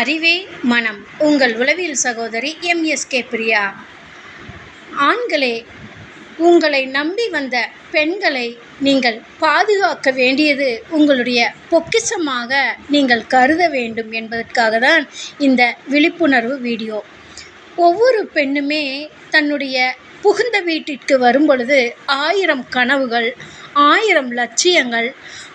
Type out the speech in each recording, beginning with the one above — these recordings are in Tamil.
அறிவே மனம். உங்கள் உளவியல் சகோதரி எம்எஸ்கே பிரியா. ஆண்களே உங்களை நம்பி வந்த பெண்களை நீங்கள் பாதுகாக்க வேண்டியது உங்களுடைய பொக்கிஷமாக நீங்கள் கருத வேண்டும் என்பதற்காக தான் இந்த விழிப்புணர்வு வீடியோ. ஒவ்வொரு பெண்ணுமே தன்னுடைய புகுந்த வீட்டிற்கு வரும் பொழுது ஆயிரம் கனவுகள் ஆயிரம் லட்சியங்கள்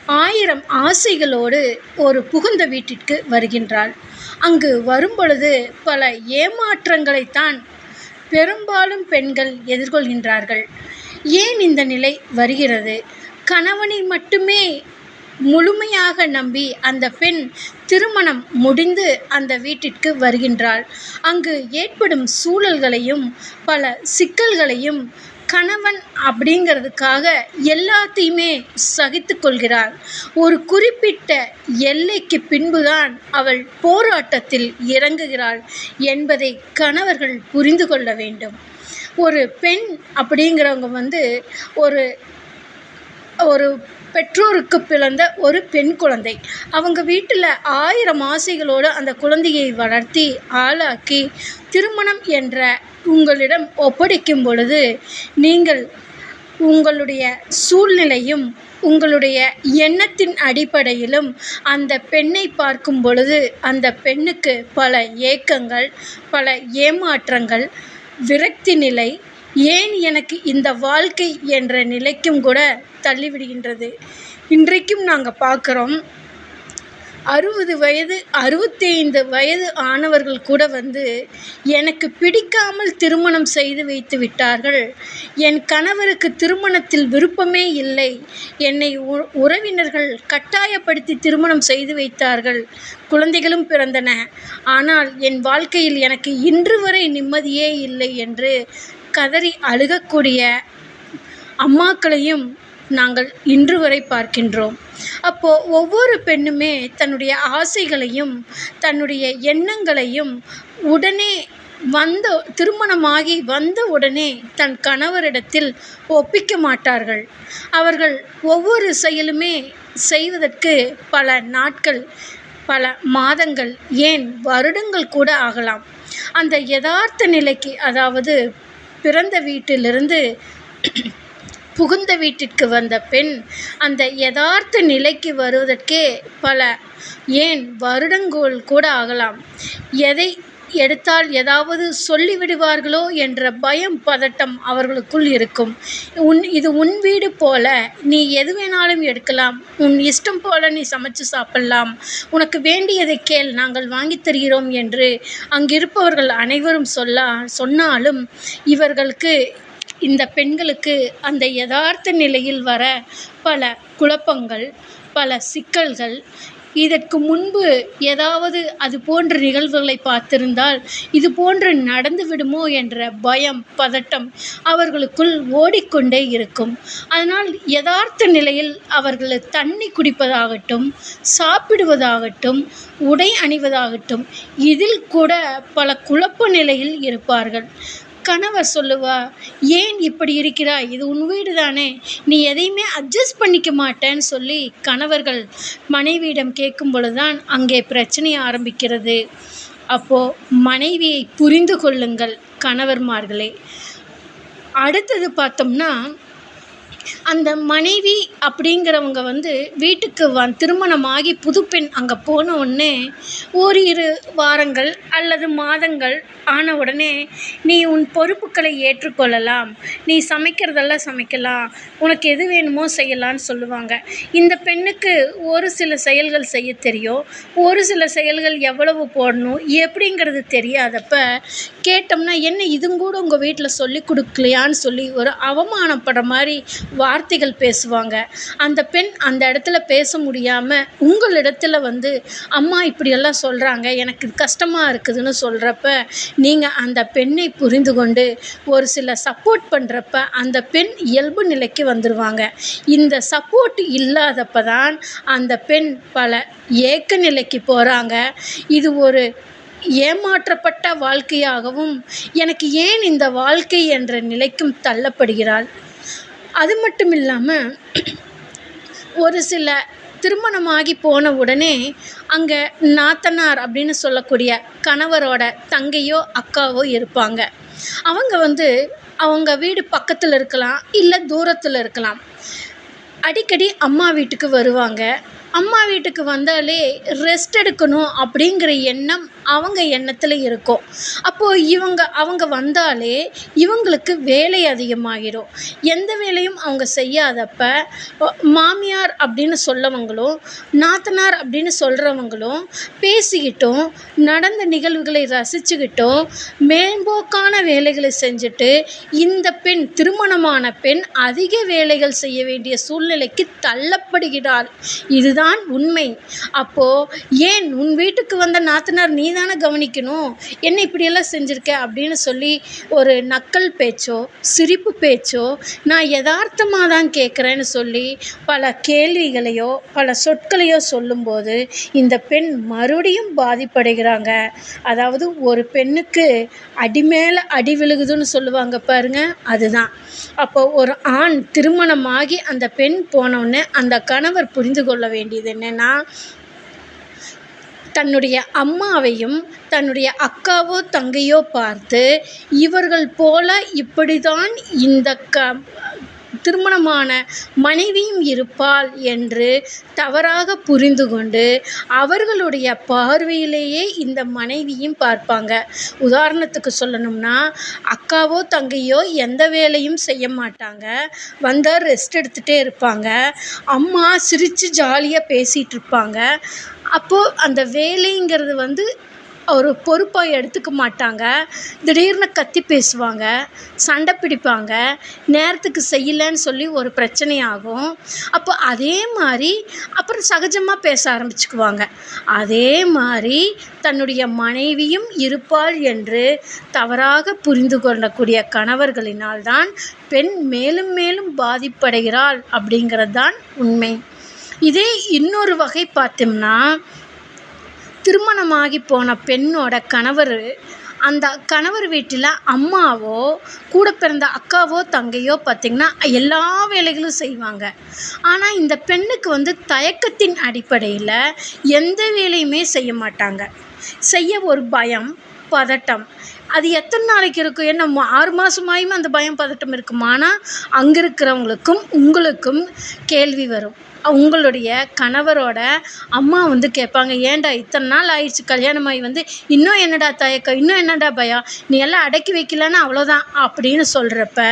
ஆயிரம் ஆசைகளோடு ஒரு புகுந்த வீட்டிற்கு வருகின்றாள். அங்கு வரும்பொழுது பல ஏமாற்றங்களைத்தான் பெரும்பாலும் பெண்கள் எதிர்கொள்கின்றார்கள். ஏன் இந்த நிலை வருகிறது? கணவனை மட்டுமே முழுமையாக நம்பி அந்த பெண் திருமணம் முடிந்து அந்த வீட்டிற்கு வருகின்றாள். அங்கு ஏற்படும் சூழல்களையும் பல சிக்கல்களையும் கணவன் அப்படிங்கிறதுக்காக எல்லாத்தையுமே சகித்து கொள்கிறாள். ஒரு குறிப்பிட்ட எல்லைக்கு பின்புதான் அவள் போராட்டத்தில் இறங்குகிறாள் என்பதை கணவர்கள் புரிந்து கொள்ள வேண்டும். ஒரு பெண் அப்படிங்கிறவங்க வந்து ஒரு ஒரு பெற்றோருக்கு பிறந்த ஒரு பெண் குழந்தை. அவங்க வீட்டில் ஆயிரம் ஆசைகளோடு அந்த குழந்தையை வளர்த்தி ஆளாக்கி திருமணம் என்ற உங்களிடம் ஒப்படைக்கும் பொழுது நீங்கள் உங்களுடைய சூழ்நிலையும் உங்களுடைய எண்ணத்தின் அடிப்படையிலும் அந்த பெண்ணை பார்க்கும் பொழுது அந்த பெண்ணுக்கு பல ஏக்கங்கள் பல ஏமாற்றங்கள் விரக்தி நிலை ஏன் எனக்கு இந்த வாழ்க்கை என்ற நிலைக்கும் கூட தள்ளிவிடுகின்றது? இன்றைக்கும் நாங்கள் பார்க்குறோம் அறுபது வயது அறுபத்தைந்து வயது ஆனவர்கள் கூட வந்து எனக்கு பிடிக்காமல் திருமணம் செய்து வைத்து விட்டார்கள். என் கணவருக்கு திருமணத்தில் விருப்பமே இல்லை. என்னை உ உறவினர்கள் கட்டாயப்படுத்தி திருமணம் செய்து வைத்தார்கள். குழந்தைகளும் பிறந்தன. ஆனால் என் வாழ்க்கையில் எனக்கு இன்று வரை நிம்மதியே இல்லை என்று கதறி அழுகக்கூடிய அம்மாக்களையும் நாங்கள் இன்று வரை பார்க்கின்றோம். அப்போது ஒவ்வொரு பெண்ணுமே தன்னுடைய ஆசைகளையும் தன்னுடைய எண்ணங்களையும் உடனே வந்த திருமணமாகி வந்த உடனே தன் கணவரிடத்தில் ஒப்பிக்க மாட்டார்கள். அவர்கள் ஒவ்வொரு செயலுமே செய்வதற்கு பல நாட்கள் பல மாதங்கள் ஏன் வருடங்கள் கூட ஆகலாம். அந்த யதார்த்த நிலைக்கு அதாவது பிறந்த வீட்டிலிருந்து புகுந்த வீட்டிற்கு வந்த பெண் அந்த யதார்த்த நிலைக்கு வருவதற்கே பல ஏன் வருடங்கள் கூட ஆகலாம். எதை எடுத்தால் ஏதாவது சொல்லிவிடுவார்களோ என்ற பயம் பதட்டம் அவர்களுக்குள் இருக்கும். உன் இது உன் வீடு போல நீ எது வேணாலும் எடுக்கலாம். உன் இஷ்டம் போல நீ சமைச்சு சாப்பிடலாம். உனக்கு வேண்டியதை கேள் நாங்கள் வாங்கித் தருகிறோம் என்று அங்கிருப்பவர்கள் அனைவரும் சொல்ல சொன்னாலும் இவர்களுக்கு இந்த பெண்களுக்கு அந்த யதார்த்த நிலையில் வர பல குழப்பங்கள் பல சிக்கல்கள் இதற்கு முன்பு ஏதாவது அது போன்ற நிகழ்வுகளை பார்த்திருந்தால் இது போன்று நடந்து விடுமோ என்ற பயம் பதட்டம் அவர்களுக்குள் ஓடிக்கொண்டே இருக்கும். அதனால் யதார்த்த நிலையில் அவர்கள் தண்ணி குடிப்பதாகட்டும் சாப்பிடுவதாகட்டும் உடை அணிவதாகட்டும் இதில் கூட பல குழப்ப நிலையில் இருப்பார்கள். கணவர் சொல்லுவா ஏன் இப்படி இருக்கிறாய்? இது உன் வீடு தானே. நீ எதையுமே அட்ஜஸ்ட் பண்ணிக்க மாட்டேன்னு சொல்லி கணவர்கள் மனைவியிடம் கேட்கும் பொழுதுதான் அங்கே பிரச்சனை ஆரம்பிக்கிறது. அப்போது மனைவியை புரிந்து கொள்ளுங்கள் கணவர்மார்களே. அடுத்தது பார்த்தோம்னா அந்த மனைவி அப்படிங்கிறவங்க வந்து வீட்டுக்கு வ திருமணமாகி புதுப்பெண் அங்கே போன உடனே ஓரிரு வாரங்கள் அல்லது மாதங்கள் ஆன உடனே நீ உன் பொறுப்புகளை ஏற்றுக்கொள்ளலாம். நீ சமைக்கிறதெல்லாம் சமைக்கலாம். உனக்கு எது வேணுமோ செய்யலான்னு சொல்லுவாங்க. இந்த பெண்ணுக்கு ஒரு சில செயல்கள் செய்ய தெரியும். ஒரு சில செயல்கள் எவ்வளவு போடணும்? எப்படிங்கிறது தெரியாதப்ப கேட்டோம்னா என்ன இதுங்கூட உங்கள் வீட்டில் சொல்லி கொடுக்கலையான்னு சொல்லி ஒரு அவமானப்படுற மாதிரி வார்த்தைகள் பேசுவாங்க. அந்த பெண் அந்த இடத்துல பேச முடியாமல் உங்களிடத்தில் வந்து அம்மா இப்படியெல்லாம் சொல்கிறாங்க எனக்கு கஷ்டமாக இருக்குதுன்னு சொல்கிறப்ப நீங்கள் அந்த பெண்ணை புரிந்து கொண்டு ஒரு சில சப்போர்ட் பண்ணுறப்ப அந்த பெண் இயல்பு நிலைக்கு வந்துடுவாங்க இந்த சப்போர்ட் இல்லாதப்ப தான் அந்த பெண் பல ஏக்க நிலைக்கு போகிறாங்க இது ஒரு ஏமாற்றப்பட்ட வாழ்க்கையாகவும் எனக்கு ஏன் இந்த வாழ்க்கை என்ற நிலைக்கும் தள்ளப்படுகிறாள்? அது மட்டும் இல்லாமல் ஒரு சில திருமணமாகி போன உடனே அங்கே நாத்தனார் அப்படின்னு சொல்லக்கூடிய கணவரோட தங்கையோ அக்காவோ இருப்பாங்க. அவங்க வந்து அவங்க வீடு பக்கத்தில் இருக்கலாம் இல்லை தூரத்தில் இருக்கலாம். அடிக்கடி அம்மா வீட்டுக்கு வருவாங்க. அம்மா வீட்டுக்கு வந்தாலே ரெஸ்ட் எடுக்கணும் அப்படிங்கிற எண்ணம் அவங்க எண்ணத்தில் இருக்கும். அப்போது இவங்க அவங்க வந்தாலே இவங்களுக்கு வேலை அதிகமாகிடும் எந்த வேலையும் அவங்க செய்யாதப்ப மாமியார் அப்படின்னு சொல்லவங்களும் நாத்தனார் அப்படின்னு சொல்கிறவங்களும் பேசிக்கிட்டும் நடந்த நிகழ்வுகளை ரசிச்சுக்கிட்டும் மேம்போக்கான வேலைகளை செஞ்சுட்டு இந்த பெண் திருமணமான பெண் அதிக வேலைகள் செய்ய வேண்டிய சூழ்நிலைக்கு தள்ளப்படுகிறாள். இதுதான் உண்மை. அப்போது ஏன் உன் வீட்டுக்கு வந்த நாத்தனார் நீ தானே கவனிக்கணும்? என்ன இப்படியெல்லாம் செஞ்சுருக்க? அப்படின்னு சொல்லி ஒரு நக்கல் பேச்சோ சிரிப்பு பேச்சோ நான் யதார்த்தமாக தான் கேட்குறேன்னு சொல்லி பல கேள்விகளையோ பல சொற்களையோ சொல்லும்போது இந்த பெண் மறுபடியும் பாதிப்படைகிறாங்க. அதாவது ஒரு பெண்ணுக்கு அடி மேலே அடி விழுகுதுன்னு சொல்லுவாங்க பாருங்க அதுதான். அப்போ ஒரு ஆண் திருமணமாகி அந்த பெண் போனோடனே அந்த கணவர் புரிந்து கொள்ள வேண்டும் வேண்டியது என்னென்னா தன்னுடைய அம்மாவையும் தன்னுடைய அக்காவோ தங்கையோ பார்த்து இவர்கள் போல இப்படி தான் இந்த க திருமணமான மனைவியும் இருப்பாள் என்று தவறாக புரிந்து கொண்டு அவர்களுடைய பார்வையிலேயே இந்த மனைவியும் பார்ப்பாங்க. உதாரணத்துக்கு சொல்லணும்னா அக்காவோ தங்கையோ எந்த வேலையும் செய்ய மாட்டாங்க. வந்தால் ரெஸ்ட் எடுத்துகிட்டே இருப்பாங்க. அம்மா சிரித்து ஜாலியாக பேசிகிட்டு இருப்பாங்க. அப்போது அந்த வேலைங்கிறது வந்து ஒரு பொறுப்பாக எடுத்துக்க மாட்டாங்க. திடீர்னு கத்தி பேசுவாங்க சண்டை பிடிப்பாங்க நேரத்துக்கு செய்யலைன்னு சொல்லி ஒரு பிரச்சனை ஆகும். அப்போ அதே மாதிரி அப்புறம் சகஜமாக பேச ஆரம்பிச்சுக்குவாங்க. அதே மாதிரி தன்னுடைய மனைவியும் இருப்பாள் என்று தவறாக புரிந்து கொள்ளக்கூடிய கணவர்களினால் தான் பெண் மேலும் மேலும் பாதிப்படைகிறாள் அப்படிங்கிறது தான் உண்மை. இதே இன்னொரு வகை பார்த்தோம்னா திருமணமாகி போன பெண்ணோட கணவர் அந்த கணவர் வீட்டில் அம்மாவோ கூட பிறந்த அக்காவோ தங்கையோ பார்த்திங்கன்னா எல்லா வேலைகளும் செய்வாங்க. ஆனால் இந்த பெண்ணுக்கு வந்து தயக்கத்தின் அடிப்படையில் எந்த வேலையுமே செய்ய மாட்டாங்க. செய்ய ஒரு பயம் பதட்டம் அது எத்தனை நாளைக்கு இருக்கும் என்ன ஆறு மாதமாயுமே அந்த பயம் பதட்டம் இருக்குமானா அங்கே இருக்கிறவங்களுக்கும் உங்களுக்கும் கேள்வி வரும். உங்களுடைய கணவரோட அம்மா வந்து கேட்பாங்க ஏன்டா இத்தனை நாள் ஆயிடுச்சு கல்யாணமாகி வந்து இன்னும் என்னடா தயக்கம்? இன்னும் என்னடா பயம்? நீ எல்லாம் அடக்கி வைக்கலன்னா அவ்வளோதான் அப்படின்னு சொல்கிறப்ப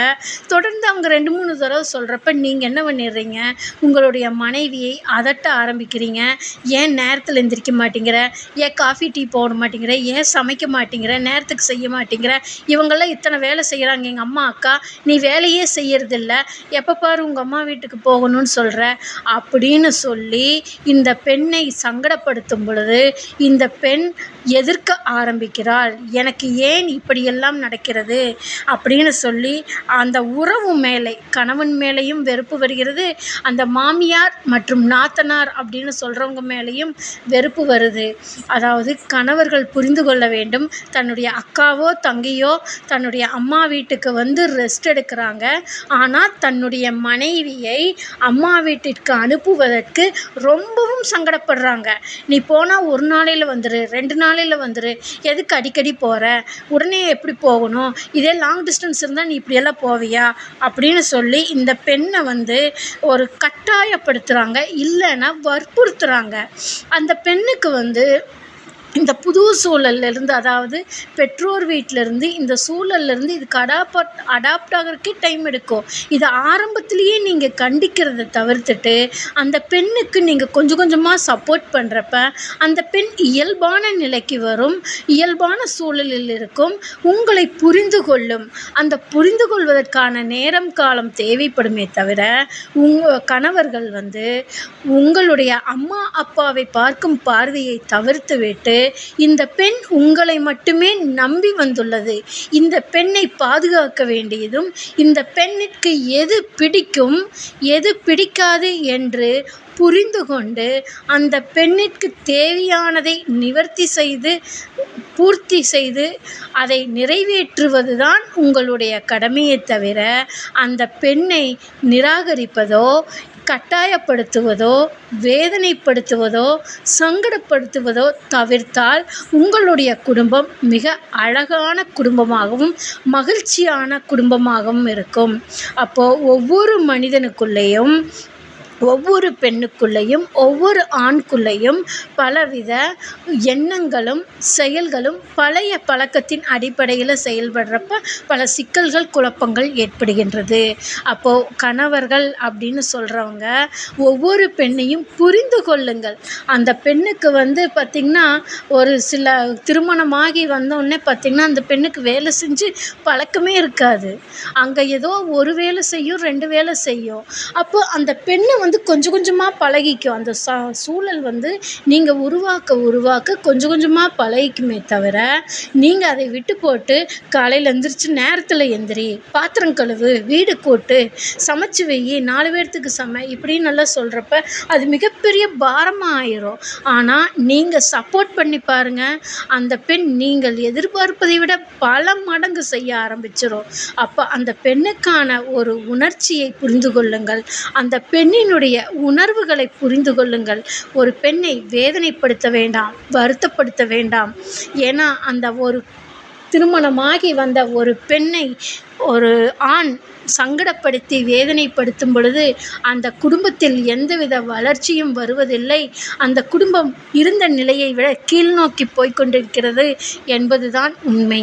தொடர்ந்து அவங்க ரெண்டு மூணு தடவை சொல்கிறப்ப நீங்கள் என்ன பண்ணிடுறீங்க? உங்களுடைய மனைவியை அதட்ட ஆரம்பிக்கிறீங்க. ஏன் நேரத்தில் எந்திரிக்க மாட்டேங்கிற? ஏன் காஃபி டீ போட மாட்டேங்கிற? ஏன் சமைக்க மாட்டேங்கிற? நேரத்துக்கு செய்ய மாட்டேங்கிற? இவங்கெல்லாம் இத்தனை வேலை செய்கிறாங்க எங்கள் அம்மா அக்கா நீ வேலையே செய்யறதில்ல. எப்போ பாரு உங்கள் அம்மா வீட்டுக்கு போகணும்னு சொல்கிற அப்படின்னு சொல்லி இந்த பெண்ணை சங்கடப்படுத்தும் பொழுது இந்த பெண் எதிர்க்க ஆரம்பிக்கிறாள். எனக்கு ஏன் இப்படியெல்லாம் நடக்கிறது? அப்படின்னு சொல்லி அந்த உறவு மேலே கணவன் மேலேயும் வெறுப்பு வருகிறது. அந்த மாமியார் மற்றும் நாத்தனார் அப்படின்னு சொல்கிறவங்க மேலேயும் வெறுப்பு வருது. அதாவது கணவர்கள் புரிந்து கொள்ள வேண்டும். தன்னுடைய அக்கா அக்காவோ தங்கையோ தன்னுடைய அம்மா வீட்டுக்கு வந்து ரெஸ்ட் எடுக்கிறாங்க. ஆனால் தன்னுடைய மனைவியை அம்மா வீட்டிற்கு அனுப்புவதற்கு ரொம்பவும் சங்கடப்படுறாங்க. நீ போனால் ஒரு நாளையில் வந்துரு ரெண்டு நாளையில் வந்துரு. எதுக்கு அடிக்கடி போகிற உடனே எப்படி போகணும்? இதே லாங் டிஸ்டன்ஸ் இருந்தால் நீ இப்படியெல்லாம் போவியா? அப்படின்னு சொல்லி இந்த பெண்ணை வந்து ஒரு கட்டாயப்படுத்துகிறாங்க இல்லைன்னா வற்புறுத்துகிறாங்க அந்த பெண்ணுக்கு வந்து இந்த புது சூழல்ல இருந்து அதாவது பெற்றோர் வீட்டிலேருந்து இந்த சூழல்லேருந்து இதுக்கு அடாப்ட் அடாப்ட் ஆகிறதுக்கே டைம் எடுக்கும். இதை ஆரம்பத்திலேயே நீங்கள் கண்டிக்கிறத தவிர்த்துட்டு அந்த பெண்ணுக்கு நீங்கள் கொஞ்சம் கொஞ்சமாக சப்போர்ட் பண்ணுறப்ப அந்த பெண் இயல்பான நிலைக்கு வரும் இயல்பான சூழலில் இருக்கும் உங்களை புரிந்து கொள்ளும். அந்த புரிந்து கொள்வதற்கான நேரம் காலம் தேவைப்படுமே தவிர உங்கள் கணவர்கள் வந்து உங்களுடைய அம்மா அப்பாவை பார்க்கும் பார்வையை தவிர்த்து விட்டு இந்த பெண் உங்களை மட்டுமே நம்பி வந்துள்ளது. இந்த பெண்ணை பாதுகாக்க வேண்டியதும் இந்த பெண்ணிற்கு எது பிடிக்கும் எது பிடிக்காது என்று புரிந்து கொண்டு அந்த பெண்ணிற்கு தேவையானதை நிவர்த்தி செய்து பூர்த்தி செய்து அதை நிறைவேற்றுவது தான் உங்களுடைய கடமையை தவிர அந்த பெண்ணை நிராகரிப்பதோ கட்டாயப்படுத்துவதோ வேதனைப்படுத்துவதோ சங்கடப்படுத்துவதோ தவிர்த்தால் உங்களுடைய குடும்பம் மிக அழகான குடும்பமாகவும் மகிழ்ச்சியான குடும்பமாகவும் இருக்கும். அப்போது ஒவ்வொரு மனிதனுக்குள்ளேயும் ஒவ்வொரு பெண்ணுக்குள்ளேயும் ஒவ்வொரு ஆண்குள்ளேயும் பலவித எண்ணங்களும் செயல்களும் பழைய பழக்கத்தின் அடிப்படையில் செயல்படுறப்ப பல சிக்கல்கள் குழப்பங்கள் ஏற்படுகின்றது. அப்போது கணவர்கள் அப்படின்னு சொல்கிறவங்க ஒவ்வொரு பெண்ணையும் புரிந்து கொள்ளுங்கள். அந்த பெண்ணுக்கு வந்து பார்த்திங்கன்னா ஒரு சில திருமணமாகி வந்தோடனே பார்த்திங்கன்னா அந்த பெண்ணுக்கு வேலை செஞ்சு பழக்கமே இருக்காது. அங்கே ஏதோ ஒரு வேலை செய்யும் ரெண்டு வேலை செய்யும். அப்போது அந்த பெண்ணை வந்து கொஞ்சம் கொஞ்சமாக பழகிக்கும். அந்த ச சூழல் வந்து நீங்கள் உருவாக்க உருவாக்க கொஞ்சம் கொஞ்சமாக பழகிக்குமே தவிர நீங்கள் அதை விட்டு போட்டு காலையில் எந்திரிச்சு நேரத்தில் எந்திரி பாத்திரம் கழுவு வீடு கூட்டு சமைச்சு வை நாலு பேர்த்துக்கு சமை இப்படின்னு நல்லா சொல்கிறப்ப அது மிகப்பெரிய பாரமாக ஆயிரும். ஆனால் நீங்கள் சப்போர்ட் பண்ணி பாருங்கள் அந்த பெண் நீங்கள் எதிர்பார்ப்பதை விட பல மடங்கு செய்ய ஆரம்பிச்சிடும் அப்போ அந்த பெண்ணுக்கான ஒரு உணர்ச்சியை புரிந்து கொள்ளுங்கள். அந்த பெண்ணின் பெண்ணினுடைய உணர்வுகளை புரிந்து கொள்ளுங்கள். ஒரு பெண்ணை வேதனைப்படுத்த வேண்டாம் வருத்தப்படுத்த வேண்டாம். ஏன்னா அந்த ஒரு திருமணமாகி வந்த ஒரு பெண்ணை ஒரு ஆண் சங்கடப்படுத்தி வேதனைப்படுத்தும் பொழுது அந்த குடும்பத்தில் எந்தவித வளர்ச்சியும் வருவதில்லை. அந்த குடும்பம் இருந்த நிலையை விட கீழ்நோக்கி போய்க்கொண்டிருக்கிறது என்பது தான் உண்மை.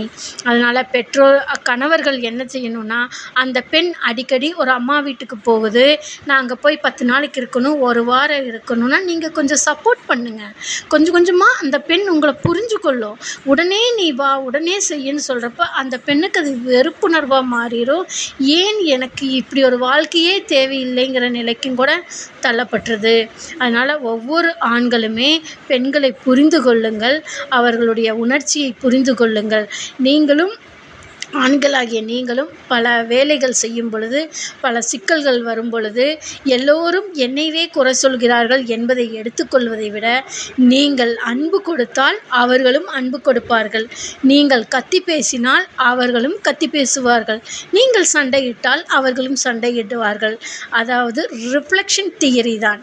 அதனால் பெற்றோர் கணவர்கள் என்ன செய்யணும்னா அந்த பெண் அடிக்கடி ஒரு அம்மா வீட்டுக்கு போகுது. நான் அங்கே போய் பத்து நாளைக்கு இருக்கணும் ஒரு வாரம் இருக்கணும்னா நீங்கள் கொஞ்சம் சப்போர்ட் பண்ணுங்கள் கொஞ்சம் கொஞ்சமாக அந்த பெண் உங்களை புரிஞ்சு கொள்ளும் உடனே நீ வா உடனே செய்யுன்னு சொல்கிறப்ப அந்த பெண்ணுக்கு அது வெறுப்புணர்வாக மாறிடும். ஏன் எனக்கு இப்படி ஒரு வாழ்க்கையே தேவையில்லைங்கிற நிலைக்கும் கூட தள்ளப்பட்டுருது. அதனால் ஒவ்வொரு ஆண்களுமே பெண்களை புரிந்து கொள்ளுங்கள். அவர்களுடைய உணர்ச்சியை புரிந்து கொள்ளுங்கள். நீங்களும் ஆண்களாகிய நீங்களும் பல வேலைகள் செய்யும் பொழுது பல சிக்கல்கள் வரும் பொழுது எல்லோரும் என்னைவே குறை சொல்கிறார்கள் என்பதை எடுத்துக்கொள்வதை விட நீங்கள் அன்பு கொடுத்தால் அவர்களும் அன்பு கொடுப்பார்கள். நீங்கள் கத்தி பேசினால் அவர்களும் கத்தி பேசுவார்கள். நீங்கள் சண்டையிட்டால் அவர்களும் சண்டையிடுவார்கள். அதாவது ரிஃப்ளெக்ஷன் தியரி தான்.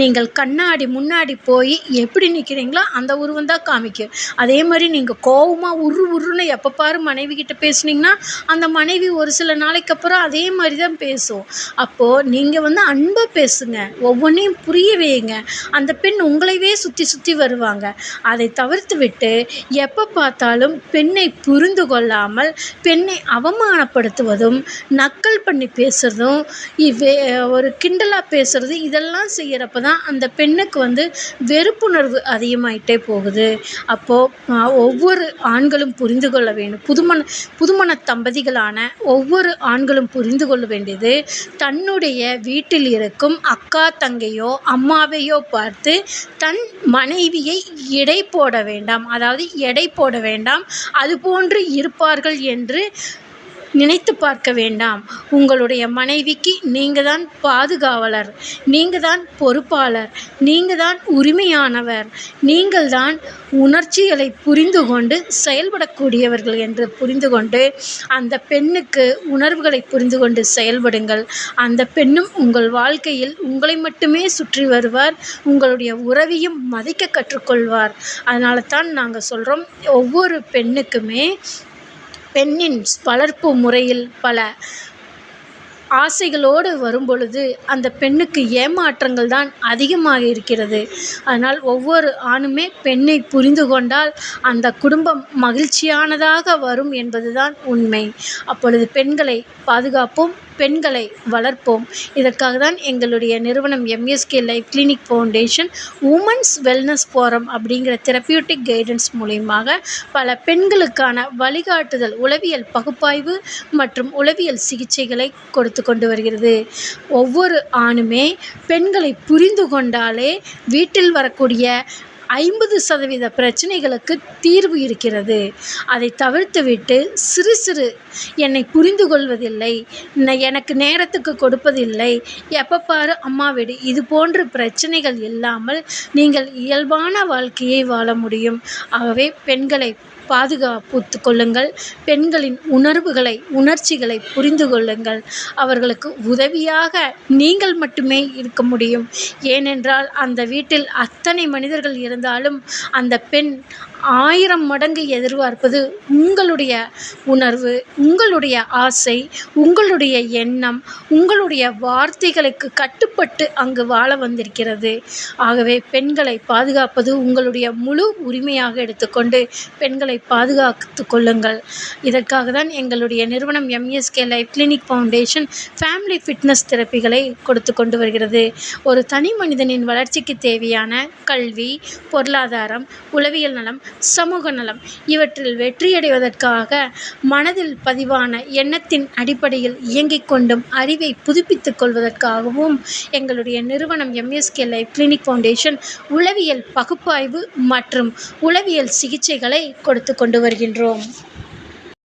நீங்கள் கண்ணாடி முன்னாடி போய் எப்படி நிற்கிறீங்களோ அந்த உருவம் தான் காமிக்கும். அதே மாதிரி நீங்கள் கோவமாக உரு உருன்னு எப்போ பாரு மனைவி கிட்ட பேசுனீங்கன்னா அந்த மனைவி ஒரு சில நாளைக்கு அப்புறம் அதே மாதிரி தான் பேசும். அப்போது நீங்கள் வந்து அன்பாக பேசுங்க. ஒவ்வொன்றையும் புரிய வைங்க அந்த பெண் உங்களைவே சுற்றி சுற்றி வருவாங்க. அதை தவிர்த்து விட்டு எப்போ பார்த்தாலும் பெண்ணை புரிந்து கொள்ளாமல் பெண்ணை அவமானப்படுத்துவதும் நக்கல் பண்ணி பேசுகிறதும் இவ்வே ஒரு கிண்டலாக பேசுகிறது இதெல்லாம் செய்கிறப்ப தான் அந்த பெண்ணுக்கு வந்து வெறுப்புணர்வு அதிகமாயிட்டே போகுது. அப்போது ஒவ்வொரு ஆண்களும் புரிந்து கொள்ள வேண்டும் புதுமண புது புதுமண தம்பதிகளான ஒவ்வொரு ஆண்களும் புரிந்து கொள்ள வேண்டியது தன்னுடைய வீட்டில் இருக்கும் அக்கா தங்கையோ அம்மாவையோ பார்த்து தன் மனைவியை எடை போட வேண்டாம். அதாவது எடை போட வேண்டாம். அதுபோன்று இருப்பார்கள் என்று நினைத்து பார்க்க வேண்டாம். உங்களுடைய மனைவிக்கு நீங்கள் தான் பாதுகாவலர் நீங்கள் தான் பொறுப்பாளர் நீங்கள் தான் உரிமையானவர் நீங்கள் தான் உணர்ச்சிகளை புரிந்து கொண்டு செயல்படக்கூடியவர்கள் என்று புரிந்து கொண்டு அந்த பெண்ணுக்கு உணர்வுகளை புரிந்து கொண்டு செயல்படுங்கள். அந்த பெண்ணும் உங்கள் வாழ்க்கையில் உங்களை மட்டுமே சுற்றி வருவார் உங்களுடைய உறவையும் மதிக்க கற்றுக்கொள்வார். அதனால தான் நாங்கள் சொல்கிறோம் ஒவ்வொரு பெண்ணுக்குமே பெண்ணின் வளர்ப்பு முறையில் பல ஆசைகளோடு வரும் பொழுது அந்த பெண்ணுக்கு ஏமாற்றங்கள் தான் அதிகமாக இருக்கிறது. அதனால் ஒவ்வொரு ஆணுமே பெண்ணை புரிந்து கொண்டால் அந்த குடும்பம் மகிழ்ச்சியானதாக வரும் என்பது தான் உண்மை. அப்பொழுது பெண்களை பாதுகாப்போம் பெண்களை வளர்ப்போம். இதற்காக தான் எங்களுடைய நிறுவனம் MSK life clinic foundation women's wellness forum அப்படிங்கிற தெரப்பியூட்டிக் கைடன்ஸ் மூலியமாக பல பெண்களுக்கான வழிகாட்டுதல் உளவியல் பகுப்பாய்வு மற்றும் உளவியல் சிகிச்சைகளை கொடுத்து கொண்டு வருகிறது. ஒவ்வொரு ஆணுமே பெண்களை புரிந்து கொண்டாலே வீட்டில் வரக்கூடிய ஐம்பது சதவீத பிரச்சனைகளுக்கு தீர்வு இருக்கிறது. அதை தவிர்த்துவிட்டு சிறு சிறு என்னை புரிந்து கொள்வதில்லை எனக்கு நேரத்துக்கு கொடுப்பதில்லை. எப்போ பாரு அம்மா வீடு இது போன்ற பிரச்சனைகள் இல்லாமல் நீங்கள் இயல்பான வாழ்க்கையை வாழ முடியும். ஆகவே பெண்களை பாதுகாப்பு கொள்ளுங்கள் பெண்களின் உணர்வுகளை உணர்ச்சிகளை புரிந்து கொள்ளுங்கள். அவர்களுக்கு உதவியாக நீங்கள் மட்டுமே இருக்க முடியும். ஏனென்றால் அந்த வீட்டில் அத்தனை மனிதர்கள் இருந்தாலும் அந்த பெண் ஆயிரம் மடங்கு எதிர்பார்ப்பது உங்களுடைய உணர்வு உங்களுடைய ஆசை உங்களுடைய எண்ணம் உங்களுடைய வார்த்தைகளுக்கு கட்டுப்பட்டு அங்கு வாழ வந்திருக்கிறது. ஆகவே பெண்களை பாதுகாப்பது உங்களுடைய முழு உரிமையாக எடுத்துக்கொண்டு பெண்களை பாதுகாத்து கொள்ளுங்கள். இதற்காக தான் எங்களுடைய நிறுவனம் MSK life clinic foundation family fitness தெரப்பிகளை கொடுத்து கொண்டு வருகிறது. ஒரு தனி மனிதனின் வளர்ச்சிக்கு தேவையான கல்வி பொருளாதாரம் உளவியல் நலம் சமூக நலம். இவற்றில் வெற்றியடைவதற்காக மனதில் பதிவான எண்ணத்தின் அடிப்படையில் இயங்கிக் கொண்டும் அறிவை புதுப்பித்துக் கொள்வதற்காகவும் எங்களுடைய நிறுவனம் எம்எஸ்கே லைஃப் கிளினிக் ஃபவுண்டேஷன் உளவியல் பகுப்பாய்வு மற்றும் உளவியல் சிகிச்சைகளை கொடுத்து கொண்டு வருகின்றோம்.